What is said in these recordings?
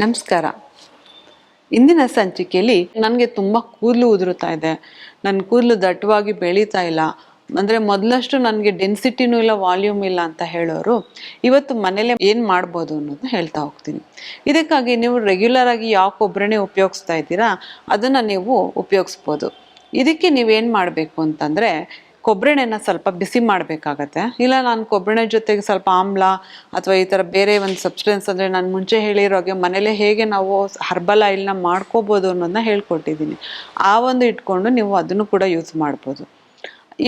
ನಮಸ್ಕಾರ. ಇಂದಿನ ಸಂಚಿಕೆಯಲ್ಲಿ ನನಗೆ ತುಂಬ ಕೂದಲು ಉದುರುತ್ತಾ ಇದೆ. ನನ್ನ ಕೂದಲು ದಟ್ಟವಾಗಿ ಬೆಳೀತಾ ಇಲ್ಲ. ಅಂದರೆ ಮೊದಲಷ್ಟು ನನಗೆ ಡೆನ್ಸಿಟಿನೂ ಇಲ್ಲ ವಾಲ್ಯೂಮ್ ಇಲ್ಲ ಅಂತ ಹೇಳೋರು ಇವತ್ತು ಮನೇಲೆ ಏನು ಮಾಡ್ಬೋದು ಅನ್ನೋದು ಹೇಳ್ತಾ ಹೋಗ್ತೀನಿ. ಇದಕ್ಕಾಗಿ ನೀವು ರೆಗ್ಯುಲರ್ ಆಗಿ ಯಾವ ಕೊಬ್ಬರಿನೇ ಉಪಯೋಗಿಸ್ತಾ ಇದ್ದೀರಾ? ಅದನ್ನು ನೀವು ಉಪಯೋಗಿಸ್ಬೋದು. ಇದಕ್ಕೆ ನೀವೇನು ಮಾಡಬೇಕು ಅಂತಂದರೆ ಕೊಬ್ಬರಿಣ್ಣೆನ ಸ್ವಲ್ಪ ಬಿಸಿ ಮಾಡಬೇಕಾಗತ್ತೆ. ಇಲ್ಲ, ನಾನು ಕೊಬ್ಬರಿಣೆ ಜೊತೆಗೆ ಸ್ವಲ್ಪ ಆಮ್ಲ ಅಥವಾ ಈ ಥರ ಬೇರೆ ಒಂದು ಸಬ್ಸ್ಟೆನ್ಸ್ ಅಂದರೆ ನಾನು ಮುಂಚೆ ಹೇಳಿರೋ ಹಾಗೆ ಮನೇಲೆ ಹೇಗೆ ನಾವು ಹರ್ಬಲ್ ಆಯಿಲ್ನ ಮಾಡ್ಕೋಬೋದು ಅನ್ನೋದನ್ನ ಹೇಳ್ಕೊಟ್ಟಿದ್ದೀನಿ ಆ ಒಂದು ಇಟ್ಕೊಂಡು ನೀವು ಅದನ್ನು ಕೂಡ ಯೂಸ್ ಮಾಡ್ಬೋದು.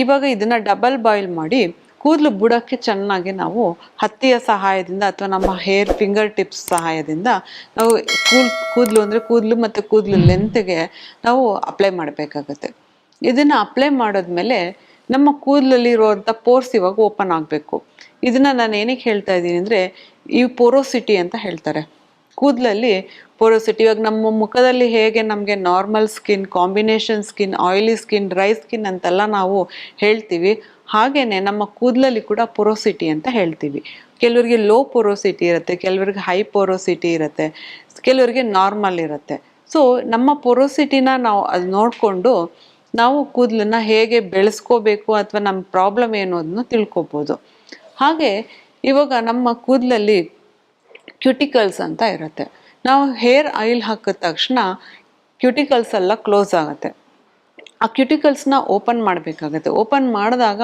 ಇವಾಗ ಇದನ್ನು ಡಬಲ್ ಬಾಯ್ಲ್ ಮಾಡಿ ಕೂದಲು ಬುಡಕ್ಕೆ ಚೆನ್ನಾಗಿ ನಾವು ಹತ್ತಿಯ ಸಹಾಯದಿಂದ ಅಥವಾ ನಮ್ಮ ಹೇರ್ ಫಿಂಗರ್ ಟಿಪ್ಸ್ ಸಹಾಯದಿಂದ ನಾವು ಕೂಲ್, ಕೂದಲು ಅಂದರೆ ಕೂದಲು ಮತ್ತು ಕೂದಲು ಲೆಂತ್ಗೆ ನಾವು ಅಪ್ಲೈ ಮಾಡಬೇಕಾಗತ್ತೆ. ಇದನ್ನು ಅಪ್ಲೈ ಮಾಡಿದ್ಮೇಲೆ ನಮ್ಮ ಕೂದಲಲ್ಲಿ ಇರುವಂಥ ಪೋರ್ಸ್ ಇವಾಗ ಓಪನ್ ಆಗಬೇಕು. ಇದನ್ನ ನಾನು ಏನಕ್ಕೆ ಹೇಳ್ತಾ ಇದ್ದೀನಿ ಅಂದರೆ, ಈ ಪೊರೋಸಿಟಿ ಅಂತ ಹೇಳ್ತಾರೆ. ಕೂದಲಲ್ಲಿ ಪೊರೋಸಿಟಿ ಇವಾಗ ನಮ್ಮ ಮುಖದಲ್ಲಿ ಹೇಗೆ ನಮಗೆ normal skin combination skin oily skin dry skin ಅಂತೆಲ್ಲ ನಾವು ಹೇಳ್ತೀವಿ. ಹಾಗೆಯೇ ನಮ್ಮ ಕೂದಲಲ್ಲಿ ಕೂಡ ಪೊರೋಸಿಟಿ ಅಂತ ಹೇಳ್ತೀವಿ. ಕೆಲವರಿಗೆ ಲೋ ಪೊರೋಸಿಟಿ ಇರುತ್ತೆ, ಕೆಲವರಿಗೆ ಹೈ ಪೊರೋಸಿಟಿ ಇರುತ್ತೆ, ಕೆಲವರಿಗೆ ನಾರ್ಮಲ್ ಇರುತ್ತೆ. ಸೊ ನಮ್ಮ ಪೊರೋಸಿಟಿನ ನಾವು ಅದು ನೋಡಿಕೊಂಡು ನಾವು ಕೂದಲನ್ನ ಹೇಗೆ ಬೆಳೆಸ್ಕೋಬೇಕು ಅಥವಾ ನಮ್ಮ ಪ್ರಾಬ್ಲಮ್ ಏನು ಅದನ್ನು ತಿಳ್ಕೊಬೋದು. ಹಾಗೆ ಇವಾಗ ನಮ್ಮ ಕೂದಲಲ್ಲಿ ಕ್ಯೂಟಿಕಲ್ಸ್ ಅಂತ ಇರುತ್ತೆ. ನಾವು ಹೇರ್ ಆಯಿಲ್ ಹಾಕಿದ ತಕ್ಷಣ ಕ್ಯೂಟಿಕಲ್ಸ್ ಎಲ್ಲ ಕ್ಲೋಸ್ ಆಗುತ್ತೆ. ಆ ಕ್ಯುಟಿಕಲ್ಸ್ನ ಓಪನ್ ಮಾಡಬೇಕಾಗತ್ತೆ. ಓಪನ್ ಮಾಡಿದಾಗ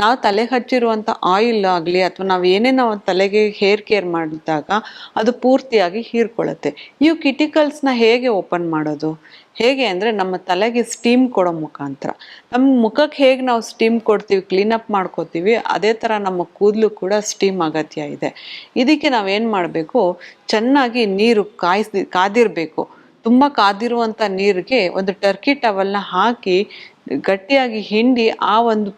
ನಾವು ತಲೆ ಹಚ್ಚಿರುವಂಥ ಆಯಿಲ್ ಆಗಲಿ ಅಥವಾ ನಾವು ಏನೇ ನಾವು ತಲೆಗೆ ಹೇರ್ ಕೇರ್ ಮಾಡಿದಾಗ ಅದು ಪೂರ್ತಿಯಾಗಿ ಹೀರ್ಕೊಳ್ಳುತ್ತೆ. ಇವು ಕ್ಯುಟಿಕಲ್ಸ್ನ ಹೇಗೆ ಓಪನ್ ಮಾಡೋದು? ಹೇಗೆ ಅಂದರೆ ನಮ್ಮ ತಲೆಗೆ ಸ್ಟೀಮ್ ಕೊಡೋ ಮುಖಾಂತರ. ನಮ್ಮ ಮುಖಕ್ಕೆ ಹೇಗೆ ನಾವು ಸ್ಟೀಮ್ ಕೊಡ್ತೀವಿ ಕ್ಲೀನಪ್ ಮಾಡ್ಕೋತೀವಿ, ಅದೇ ಥರ ನಮ್ಮ ಕೂದಲು ಕೂಡ ಸ್ಟೀಮ್ ಅಗತ್ಯ ಇದೆ. ಇದಕ್ಕೆ ನಾವೇನು ಮಾಡಬೇಕು? ಚೆನ್ನಾಗಿ ನೀರು ಕಾಯಿಸಿ, ಕಾದಿರಬೇಕು. ತುಂಬ ಕಾದಿರುವಂಥ ನೀರಿಗೆ ಒಂದು ಟರ್ಕಿ ಟವಲ್ನ ಹಾಕಿ ಗಟ್ಟಿಯಾಗಿ ಹಿಂಡಿ ಆ ಒಂದು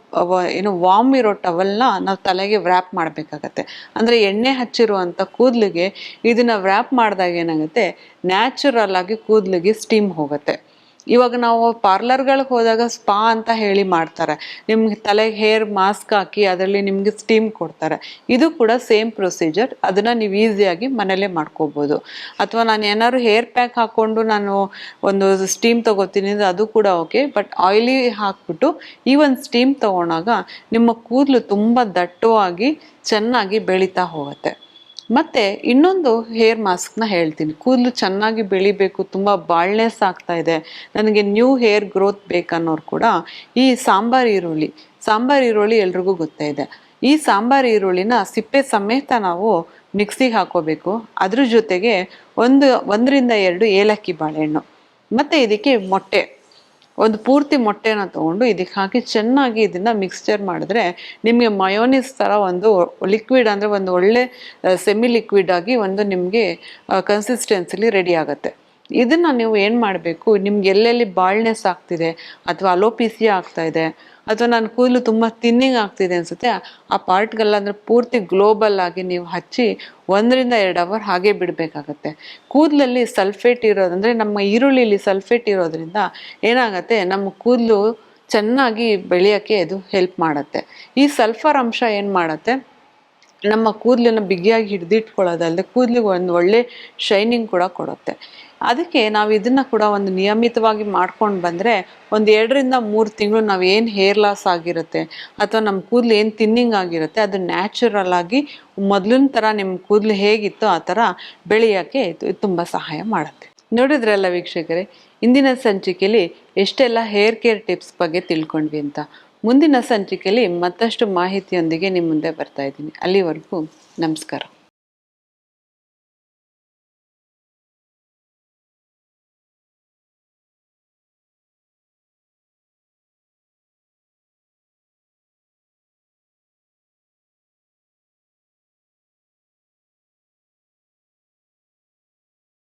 ಏನು ವಾಮ್ ಇರೋ ಟವಲ್ನ ನಾವು ತಲೆಗೆ ವ್ರ್ಯಾಪ್ ಮಾಡಬೇಕಾಗತ್ತೆ. ಅಂದರೆ ಎಣ್ಣೆ ಹಚ್ಚಿರುವಂಥ ಕೂದಲಿಗೆ ಇದನ್ನು ವ್ರ್ಯಾಪ್ ಮಾಡಿದಾಗ ಏನಾಗುತ್ತೆ? ನ್ಯಾಚುರಲ್ ಆಗಿ ಕೂದಲಿಗೆ ಸ್ಟೀಮ್ ಹೋಗುತ್ತೆ. ಇವಾಗ ನಾವು ಪಾರ್ಲರ್ಗಳಿಗೆ ಹೋದಾಗ ಸ್ಪಾ ಅಂತ ಹೇಳಿ ಮಾಡ್ತಾರೆ. ನಿಮ್ಗೆ ತಲೆಗೆ ಹೇರ್ ಮಾಸ್ಕ್ ಹಾಕಿ ಅದರಲ್ಲಿ ನಿಮಗೆ ಸ್ಟೀಮ್ ಕೊಡ್ತಾರೆ. ಇದು ಕೂಡ ಸೇಮ್ ಪ್ರೊಸೀಜರ್ ಅದನ್ನು ನೀವು ಈಸಿಯಾಗಿ ಮನೇಲೇ ಮಾಡ್ಕೋಬೋದು. ಅಥವಾ ನಾನು ಏನಾದ್ರು ಹೇರ್ ಪ್ಯಾಕ್ ಹಾಕ್ಕೊಂಡು ನಾನು ಒಂದು ಸ್ಟೀಮ್ ತಗೋತೀನಿ ಅಂದ್ರೆ ಅದು ಕೂಡ ಓಕೆ ಬಟ್ ಆಯಿಲಿ ಹಾಕ್ಬಿಟ್ಟು ಈ ಒಂದು ಸ್ಟೀಮ್ ತಗೊಂಡಾಗ ನಿಮ್ಮ ಕೂದಲು ತುಂಬ ದಟ್ಟವಾಗಿ ಚೆನ್ನಾಗಿ ಬೆಳೀತಾ ಹೋಗುತ್ತೆ. ಮತ್ತೆ ಇನ್ನೊಂದು ಹೇರ್ ಮಾಸ್ಕ್ನ ಹೇಳ್ತೀನಿ. ಕೂದಲು ಚೆನ್ನಾಗಿ ಬೆಳಿಬೇಕು, ತುಂಬ ಬಾಳ್ನೆಸ್ ಆಗ್ತಾ ಇದೆ. ನನಗೆ ನ್ಯೂ ಹೇರ್ ಗ್ರೋತ್ ಬೇಕನ್ನೋರು ಕೂಡ ಈ ಸಾಂಬಾರ್ ಈರುಳ್ಳಿ ಸಾಂಬಾರ್ ಈರುಳ್ಳಿ ಎಲ್ರಿಗೂ ಗೊತ್ತೇ ಇದೆ. ಈ ಸಾಂಬಾರ್ ಈರುಳ್ಳಿನ ಸಿಪ್ಪೆ ಸಮೇತ ನಾವು ಮಿಕ್ಸಿಗೆ ಹಾಕೋಬೇಕು. ಅದ್ರ ಜೊತೆಗೆ ಒಂದು, ಒಂದರಿಂದ ಎರಡು ಏಲಕ್ಕಿ ಬಾಳೆಹಣ್ಣು. ಮತ್ತು ಇದಕ್ಕೆ ಮೊಟ್ಟೆ. ಒಂದು ಪೂರ್ತಿ ಮೊಟ್ಟೆನ ತಗೊಂಡು ಇದಕ್ಕೆ ಹಾಕಿ ಚೆನ್ನಾಗಿ ಇದನ್ನ ಮಿಕ್ಸ್ಚರ್ ಮಾಡಿದ್ರೆ ನಿಮಗೆ ಮಯೋನಿಸ್ ಥರ ಒಂದು ಲಿಕ್ವಿಡ್ ಅಂದರೆ ಒಂದು ಒಳ್ಳೆ ಸೆಮಿ ಲಿಕ್ವಿಡ್ ಆಗಿ ಒಂದು ನಿಮಗೆ ಕನ್ಸಿಸ್ಟೆನ್ಸಿಲಿ ರೆಡಿ ಆಗುತ್ತೆ. ಇದನ್ನು ನೀವು ಏನು ಮಾಡಬೇಕು? ನಿಮ್ಗೆ ಎಲ್ಲೆಲ್ಲಿ ಬಾಳ್ನೆಸ್ ಆಗ್ತಿದೆ ಅಥವಾ ಅಲೋಪಿಸಿಯಾ ಆಗ್ತಾ ಇದೆ? ಅಥವಾ ನನ್ನ ಕೂದಲು ತುಂಬ ತಿನ್ನಿಂಗ್ ಆಗ್ತಿದೆ ಅನ್ಸುತ್ತೆ, ಆ ಪಾರ್ಟ್ಗೆಲ್ಲ ಅಂದರೆ ಪೂರ್ತಿ ಗ್ಲೋಬಲ್ ಆಗಿ ನೀವು ಹಚ್ಚಿ ಒಂದರಿಂದ ಎರಡು ಅವರ್ ಹಾಗೆ ಬಿಡಬೇಕಾಗತ್ತೆ. ಕೂದಲಲ್ಲಿ ಸಲ್ಫೇಟ್ ಇರೋದಂದರೆ ನಮ್ಮ ಈರುಳ್ಳಿಲಿ ಸಲ್ಫೇಟ್ ಇರೋದ್ರಿಂದ ಏನಾಗುತ್ತೆ, ನಮ್ಮ ಕೂದಲು ಚೆನ್ನಾಗಿ ಬೆಳೆಯೋಕ್ಕೆ ಅದು ಹೆಲ್ಪ್ ಮಾಡುತ್ತೆ. ಈ ಸಲ್ಫರ್ ಅಂಶ ಏನು ಮಾಡುತ್ತೆ, ನಮ್ಮ ಕೂದಲನ್ನು ಬಿಗಿಯಾಗಿ ಹಿಡಿದಿಟ್ಕೊಳ್ಳೋದಲ್ಲದೆ ಕೂದಲಿಗೆ ಒಂದು ಒಳ್ಳೆ ಶೈನಿಂಗ್ ಕೂಡ ಕೊಡುತ್ತೆ. ಅದಕ್ಕೆ ನಾವು ಇದನ್ನ ಕೂಡ ಒಂದು ನಿಯಮಿತವಾಗಿ ಮಾಡ್ಕೊಂಡು ಬಂದರೆ ಒಂದು ಎರಡರಿಂದ ಮೂರು ತಿಂಗಳು ನಾವು ಏನು ಹೇರ್ ಲಾಸ್ ಆಗಿರುತ್ತೆ ಅಥವಾ ನಮ್ಮ ಕೂದಲು ಏನು ತಿನ್ನಿಂಗ್ ಆಗಿರುತ್ತೆ ಅದು ನ್ಯಾಚುರಲ್ ಆಗಿ ಮೊದಲಿನ ಥರ ನಿಮ್ಮ ಕೂದಲು ಹೇಗಿತ್ತು ಆ ಥರ ಬೆಳೆಯೋಕ್ಕೆ ತುಂಬ ಸಹಾಯ ಮಾಡುತ್ತೆ. ನೋಡಿದ್ರಲ್ಲ ವೀಕ್ಷಕರೇ, ಇಂದಿನ ಸಂಚಿಕೆಯಲ್ಲಿ ಎಷ್ಟೆಲ್ಲ ಹೇರ್ ಕೇರ್ ಟಿಪ್ಸ್ ಬಗ್ಗೆ ತಿಳ್ಕೊಂಡ್ವಿ ಅಂತ. ಮುಂದಿನ ಸಂಚಿಕೆಯಲ್ಲಿ ಮತ್ತಷ್ಟು ಮಾಹಿತಿಯೊಂದಿಗೆ ನಿಮ್ಮ ಮುಂದೆ ಬರ್ತಾ ಇದ್ದೀನಿ. ಅಲ್ಲಿವರೆಗೂ ನಮಸ್ಕಾರ.